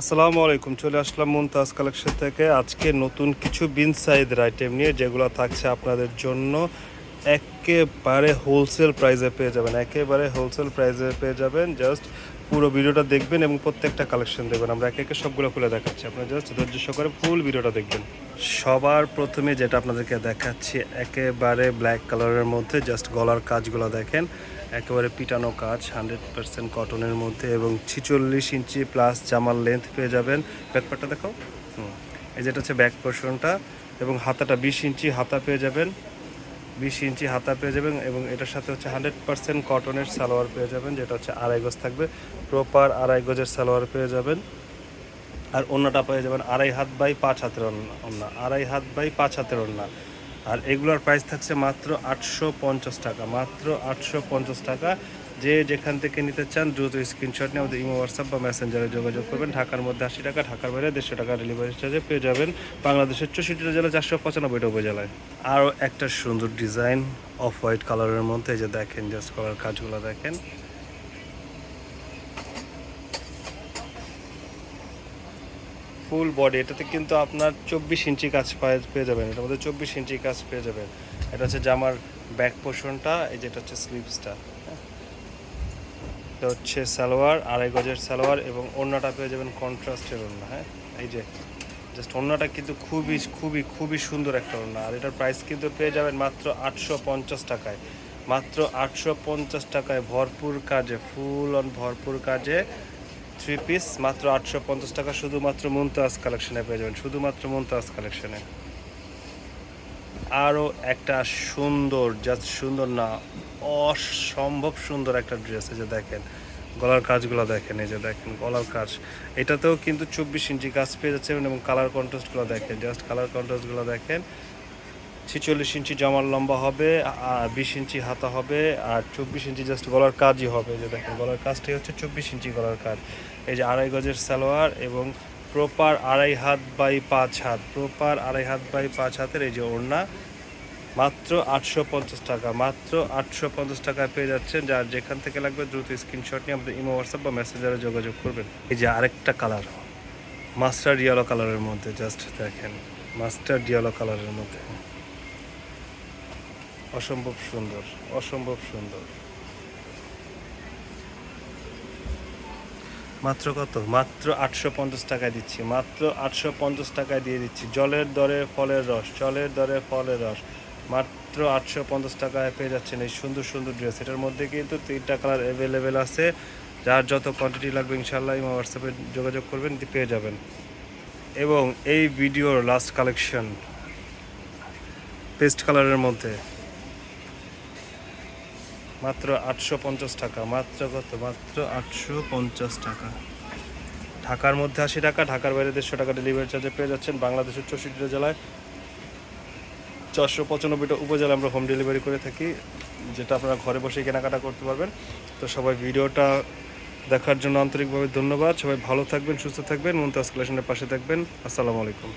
আসসালামু আলাইকুম, চলে আসলাম মুমতাজ কালেকশন থেকে। আজকে নতুন কিছু বিন সাইজের আইটেম নিয়ে যেগুলো থাকছে আপনাদের জন্য একেবারে হোলসেল প্রাইসে পেয়ে যাবেন। একেবারে হোলসেল প্রাইসে পেয়ে যাবেন। জাস্ট পুরো ভিডিওটা দেখবেন এবং প্রত্যেকটা কালেকশন দেখবেন। আমরা একে একে সবগুলো খুলে দেখাচ্ছি। আপনারা জাস্ট ধৈর্য সহকারে ফুল ভিডিওটা দেখবেন। সবার প্রথমে যেটা আপনাদেরকে দেখাচ্ছি, একেবারে ব্ল্যাক কালারের মধ্যে জাস্ট গলার কাজগুলো দেখেন। একেবারে পিটানো কাজ হান্ড্রেড পার্সেন্ট কটনের মধ্যে এবং ছিচল্লিশ ইঞ্চি প্লাস জামার লেন্থ পেয়ে যাবেন। ব্যাকপারটা দেখো হুম। এই যেটা হচ্ছে ব্যাক পোর্শনটা এবং হাতাটা বিশ ইঞ্চি হাতা পেয়ে যাবেন। বিশ ইঞ্চি হাতা পেয়ে যাবেন এবং এটার সাথে হচ্ছে হান্ড্রেড পার্সেন্ট কটনের সালোয়ার পেয়ে যাবেন, যেটা হচ্ছে আড়াই গজ থাকবে। প্রপার আড়াই গজের সালোয়ার পেয়ে যাবেন। আর অন্যটা পেয়ে যাবেন আড়াই হাত বাই পাঁচ হাতের অন্যা আড়াই হাত বাই পাঁচ হাতের অন্য আর এগুলোর প্রাইস থাকছে মাত্র আটশো পঞ্চাশ টাকা, মাত্র আটশো পঞ্চাশ টাকা। যে যেখান থেকে নিতে চান, দ্রুত স্ক্রিনশট নিয়ে আমাদের ইমো হোয়াটসঅ্যাপ বা মেসেঞ্জারে যোগাযোগ করবেন। ঢাকার মধ্যে আশি টাকা, ঢাকার বাইরে দেড়শো টাকা ডেলিভারি চার্জে পেয়ে যাবেন। বাংলাদেশের চৌষট্টিটা জেলা চারশো পঁচানব্বইটা উপজেলায়। আরও একটা সুন্দর ডিজাইন অফ হোয়াইট কালারের মধ্যে যে দেখেন জাস্ট কালার কাজগুলো দেখেন। ফুল বডি এটাতে কিন্তু আপনার চব্বিশ ইঞ্চি কাজ পায়ে- পেয়ে যাবেন। এটার মধ্যে চব্বিশ ইঞ্চি কাজ পেয়ে যাবেন। এটা হচ্ছে জামার ব্যাক পোর্শনটা এই যেটা হচ্ছে স্লিভসটা এটা হচ্ছে সালোয়ার, আড়াই গজের সালোয়ার এবং ওড়নাটা পেয়ে যাবেন কন্ট্রাস্টের ওড়না হ্যাঁ? এই যে জাস্ট ওড়নাটা কিন্তু খুবই খুবই খুবই সুন্দর একটা ওড়না। আর এটার প্রাইস কিন্তু পেয়ে যাবেন মাত্র আটশো পঞ্চাশ টাকায়। মাত্র আটশো পঞ্চাশ টাকায় ভরপুর কাজে ফুল অন ভরপুর কাজে থ্রি পিস মাত্র আটশো পঞ্চাশ টাকা শুধুমাত্র মুমতাজ কালেকশনে পেয়ে যাবেন, শুধুমাত্র মুমতাজ কালেকশনে আরও একটা সুন্দর জাস্ট সুন্দর না অসম্ভব সুন্দর একটা ড্রেস এই যে দেখেন, গলার কাজগুলো দেখেন, এই যে দেখেন, গলার কাজ। এটাতেও কিন্তু চব্বিশ ইঞ্চি কাজ পেয়ে যাচ্ছে এবং কালার কন্ট্রাস্টগুলো দেখেন জাস্ট কালার কন্ট্রাস্টগুলো দেখেন। ছিচল্লিশ ইঞ্চি জামার লম্বা হবে, আর বিশ ইঞ্চি হাতা হবে, আর চব্বিশ ইঞ্চি জাস্ট গলার কাজই হবে। যে দেখেন, গলার কাজটাই হচ্ছে চব্বিশ ইঞ্চি গলার কাজ। এই যে আড়াই গজের সালোয়ার এবং প্রপার আড়াই হাত বাই পাঁচ হাত প্রপার আড়াই হাত বাই পাঁচ হাতের এই যে ওড়না। মাত্র আটশো পঞ্চাশ টাকা, মাত্র আটশো পঞ্চাশ টাকায় পেয়ে যাচ্ছেন যার যেখান থেকে লাগবে দ্রুত স্ক্রিনশট নিয়ে আমাদের ইমো হোয়াটসঅ্যাপ বা মেসেঞ্জারে যোগাযোগ করবেন। এই যে আরেকটা কালার মাস্টার ইয়েলো কালারের মধ্যে জাস্ট দেখেন মাস্টার ইয়েলো কালারের মধ্যে। অসম্ভব সুন্দর অসম্ভব সুন্দর। মাত্র কত? মাত্র আটশো পঞ্চাশ টাকায় দিচ্ছি, মাত্র আটশো পঞ্চাশ টাকায় দিয়ে দিচ্ছি। জলের দরে ফলের রস, জলের দরে ফলের রস। মাত্র আটশো পঞ্চাশ টাকায় পেয়ে যাচ্ছেন এই সুন্দর সুন্দর ড্রেস এটার মধ্যে কিন্তু তিনটা কালার অ্যাভেলেবেল আছে। যার যত কোয়ান্টিটি লাগবে ইনশাল্লাহ ইমো হোয়াটসঅ্যাপে যোগাযোগ করবেন পেয়ে যাবেন। এবং এই ভিডিওর লাস্ট কালেকশন পেস্ট কালারের মধ্যে, মাত্র আটশো পঞ্চাশ টাকা। মাত্র কত? মাত্র আটশো পঞ্চাশ টাকা। ঢাকার মধ্যে আশি টাকা, ঢাকার বাইরে দেড়শো টাকা ডেলিভারি চার্জে পেয়ে যাচ্ছেন। বাংলাদেশের চৌষট্টি জেলায় চারশো পঁচানব্বইটা উপজেলা আমরা হোম ডেলিভারি করে থাকি, যেটা আপনারা ঘরে বসে কেনাকাটা করতে পারবেন। তো সবাই ভিডিওটা দেখার জন্য আন্তরিকভাবে ধন্যবাদ। সবাই ভালো থাকবেন, সুস্থ থাকবেন মুমতাজ কালেকশনের পাশে থাকবেন। আসসালামু আলাইকুম।